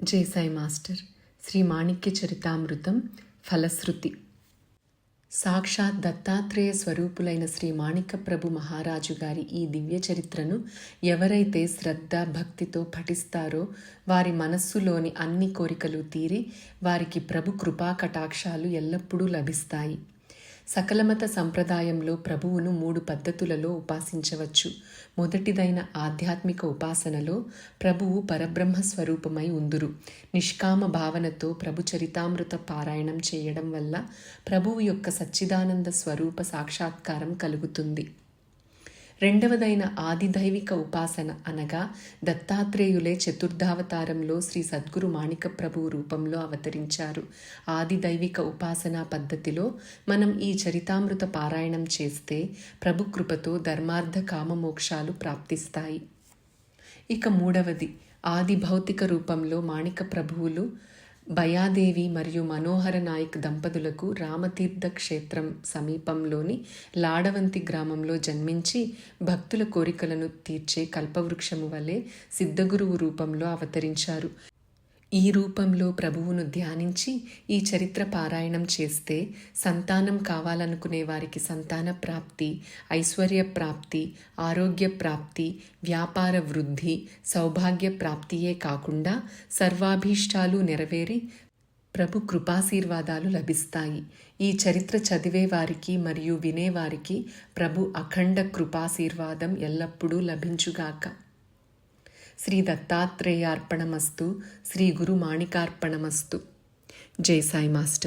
జేసాయి master. Shri మాణిక్య చరితామృతం ఫలశ్రుతి. సాక్షాత్ దత్తాత్రేయ స్వరూపులైన శ్రీ మాణిక ప్రభు మహారాజు గారి ఈ దివ్య చరిత్రను ఎవరైతే శ్రద్ధ భక్తితో పఠిస్తారో వారి మనస్సులోని అన్ని కోరికలు తీరి వారికి ప్రభు కృపా కటాక్షాలు ఎల్లప్పుడూ లభిస్తాయి. సకలమత సంప్రదాయంలో ప్రభువును మూడు పద్ధతులలో ఉపాసించవచ్చు. మొదటిదైన ఆధ్యాత్మిక ఉపాసనలో ప్రభువు పరబ్రహ్మ స్వరూపమై ఉందురు. నిష్కామ భావనతో ప్రభు చరితామృత పారాయణం చేయడం వల్ల ప్రభువు యొక్క సచ్చిదానంద స్వరూప సాక్షాత్కారం కలుగుతుంది. రెండవదైన ఆదిదైవిక ఉపాసన అనగా దత్తాత్రేయులే చతుర్థావతారంలో శ్రీ సద్గురు మాణిక ప్రభువు రూపంలో అవతరించారు. ఆదిదైవిక ఉపాసనా పద్ధతిలో మనం ఈ చరితామృత పారాయణం చేస్తే ప్రభు కృపతో ధర్మార్థ కామమోక్షాలు ప్రాప్తిస్తాయి. ఇక మూడవది ఆది భౌతిక రూపంలో మాణిక ప్రభువులు భయాదేవి మరియు మనోహర నాయక్ దంపతులకు రామతీర్థ క్షేత్రం సమీపంలోని లాడవంతి గ్రామంలో జన్మించి భక్తుల కోరికలను తీర్చే కల్పవృక్షము వలె సిద్ధగురువు రూపంలో అవతరించారు. ఈ రూపంలో ప్రభువును ధ్యానించి ఈ చరిత్ర పారాయణం చేస్తే సంతానం కావాలనుకునే వారికి సంతాన ప్రాప్తి ఐశ్వర్య ప్రాప్తి ఆరోగ్య ప్రాప్తి వ్యాపార వృద్ధి సౌభాగ్య ప్రాప్తియే కాకుండా సర్వాభీష్టాలు నెరవేరి ప్రభు కృపాశీర్వాదాలు లభిస్తాయి. ఈ చరిత్ర చదివే వారికి మరియు వినేవారికి ప్రభు అఖండ కృపాశీర్వాదం ఎల్లప్పుడూ లభించుగాక. శ్రీ దత్తాత్రేయార్పణమస్తు శ్రీ గురు మాణికార్పణమస్తు జై సాయి మాస్టర్.